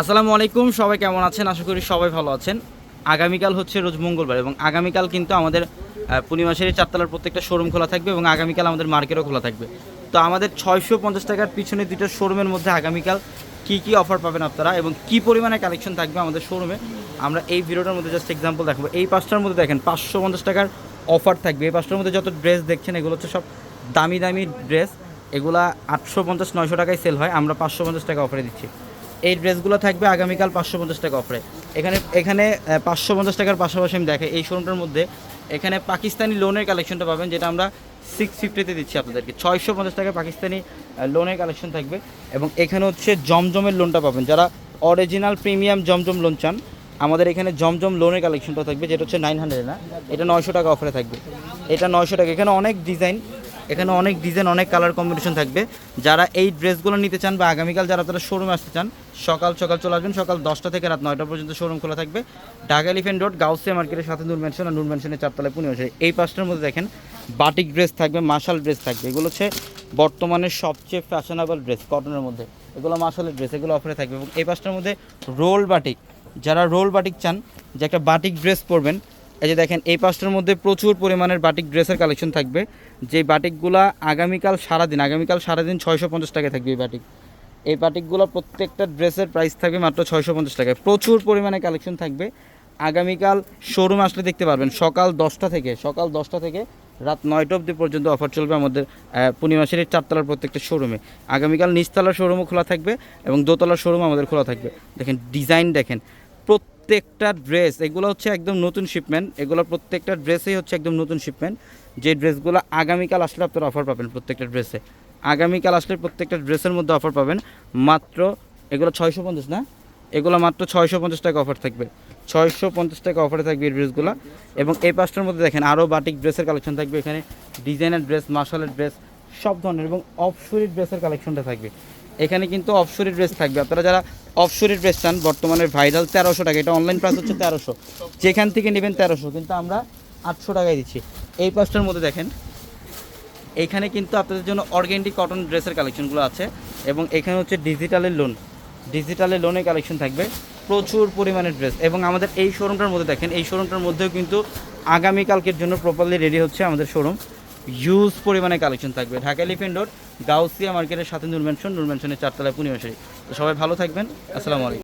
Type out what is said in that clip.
আসসালামু আলাইকুম, সবাই কেমন আছেন? আশা করি সবাই ভালো আছেন। আগামীকাল হচ্ছে রোজ মঙ্গলবার এবং আগামীকাল কিন্তু আমাদের পূর্ণিমাসের চারতলার প্রত্যেকটা শোরুম খোলা থাকবে এবং আগামীকাল আমাদের মার্কেটও খোলা থাকবে। তো আমাদের ছয়শো পঞ্চাশ টাকার পিছনে দুটো শোরুমের মধ্যে আগামীকাল কী কী অফার পাবেন আপনারা এবং কী পরিমাণে কালেকশন থাকবে আমাদের শোরুমে আমরা এই ভিডিওটার মধ্যে জাস্ট এক্সাম্পল দেখাবো। এই পাঁচটার মধ্যে দেখেন, পাঁচশো পঞ্চাশ টাকার অফার থাকবে। এই পাঁচটার মধ্যে যত ড্রেস দেখছেন, এগুলো হচ্ছে সব দামি দামি ড্রেস এগুলা আটশো পঞ্চাশ, নয়শো টাকায় সেল হয়। আমরা পাঁচশো পঞ্চাশ টাকা অফারে দিচ্ছি। এই ড্রেসগুলো থাকবে আগামীকাল পাঁচশো পঞ্চাশ টাকা অফারে। এখানে এখানে পাঁচশো পঞ্চাশ টাকার পাশাপাশি আমি দেখে এই শোরুমটার মধ্যে এখানে পাকিস্তানি লোনের কালেকশনটা পাবেন, যেটা আমরা সিক্স ফিফটিতে দিচ্ছি আপনাদেরকে। ছয়শো পঞ্চাশ টাকা পাকিস্তানি লোনের কালেকশন থাকবে। এবং এখানে হচ্ছে জমজমের লোনটা পাবেন। যারা অরিজিনাল প্রিমিয়াম জমজম লোন চান, আমাদের এখানে জমজম লোনের কালেকশনটা থাকবে, যেটা হচ্ছে নাইন হান্ড্রেড না। এটা নয়শো টাকা অফারে থাকবে। এটা নয়শো টাকা। এখানে অনেক ডিজাইন এখানে অনেক ডিজাইন অনেক কালার কম্বিনেশন থাকবে। যারা এই ড্রেসগুলো নিতে চান বা আগামীকাল যারা তারা শোরুমে আসতে চান, সকাল সকাল চলে আসবেন, সকাল দশটা থেকে রাত নয়টা পর্যন্ত শোরুম খোলা থাকবে। ঢাকা এলিফেন্ট রোড গাউসিয়া মার্কেটের সাথে নূর ম্যানশন আর নূর ম্যানশনের চারতলায় পূর্ণিমাসে এই পাঁচটার মধ্যে দেখেন বাটিক ড্রেস থাকবে মার্শাল ড্রেস থাকবে। এগুলো হচ্ছে বর্তমানে সবচেয়ে ফ্যাশনেবল ড্রেস কটনের মধ্যে। এগুলো মার্শালের ড্রেস এগুলো অফারে থাকবে। এবং এই পাঁচটার মধ্যে রোল বাটিক যারা রোল বাটিক চান, যে একটা বাটিক ড্রেস পরবেন এই যে দেখেন এই পাঁচটার মধ্যে প্রচুর পরিমাণের বাটিক ড্রেসের কালেকশন থাকবে। যে বাটিকগুলা আগামীকাল সারাদিন আগামীকাল সারাদিন ছয়শো পঞ্চাশ টাকায় থাকবে এই বাটিক এই বাটিকগুলো প্রত্যেকটা ড্রেসের প্রাইস থাকবে মাত্র ছয়শো পঞ্চাশ টাকায়। প্রচুর পরিমাণে কালেকশন থাকবে। আগামীকাল শোরুম আসলে দেখতে পারবেন সকাল দশটা থেকে সকাল দশটা থেকে রাত নয়টা অবধি পর্যন্ত অফার চলবে আমাদের আহ, পূর্ণিমাসের চারতলার প্রত্যেকটা শোরুমে আগামীকাল নিচতলার শোরুমও খোলা থাকবে এবং দোতলার শোরুম আমাদের খোলা থাকবে। দেখেন ডিজাইন দেখেন প্রত্যেকটা ড্রেস এগুলো হচ্ছে একদম নতুন শিপমেন্ট এগুলো প্রত্যেকটা ড্রেসেই হচ্ছে একদম নতুন শিপমেন্ট যে ড্রেসগুলো আগামীকাল আসলে আপনারা অফার পাবেন প্রত্যেকটা ড্রেসে আগামীকাল আসলে প্রত্যেকটা ড্রেসের মধ্যে অফার পাবেন মাত্র, এগুলো ছয়শো পঞ্চাশ না? এগুলো মাত্র ছয়শো পঞ্চাশ টাকা অফার থাকবে। ছয়শো পঞ্চাশ টাকা অফারে থাকবে এই ড্রেসগুলো এবং এই পাঁচটার মধ্যে দেখেন আরও বাটিক ড্রেসের কালেকশন থাকবে এখানে। ডিজাইনার ড্রেস মার্শালের ড্রেস সব ধরনের এবং অফশোরি ড্রেসের কালেকশনটা থাকবে। এখানে কিন্তু অফশোরি ড্রেস থাকবে। আপনারা যারা অফশোরি ড্রেস চান, বর্তমানে ভাইরাল তেরোশো টাকা। এটা অনলাইন প্রাইস হচ্ছে তেরোশো। যেখান থেকে নেবেন তেরোশো। কিন্তু আমরা আটশো টাকায় দিচ্ছি। এই পাঁচটার মধ্যে দেখেন, এখানে কিন্তু আপনাদের জন্য অর্গেন্ডি কটন ড্রেসের কালেকশনগুলো আছে এবং এখানে হচ্ছে ডিজিটালের লোন ডিজিটালের লোনের কালেকশন থাকবে। প্রচুর পরিমাণের ড্রেস এবং আমাদের এই শোরুমটার মধ্যে দেখেন, এই শোরুমটার মধ্যেও কিন্তু আগামীকালকের জন্য প্রপারলি রেডি হচ্ছে আমাদের শোরুম হিউজ পরিমাণে কালেকশন থাকবে। ঢাকা এলিফেন্ট রোড গাউসিয়া মার্কেটের সাথে নুরমেনশন নুরমেনশনের চারতলায় পূর্ণিমাশারি তো সবাই ভালো থাকবেন। আসসালামু আলাইকুম।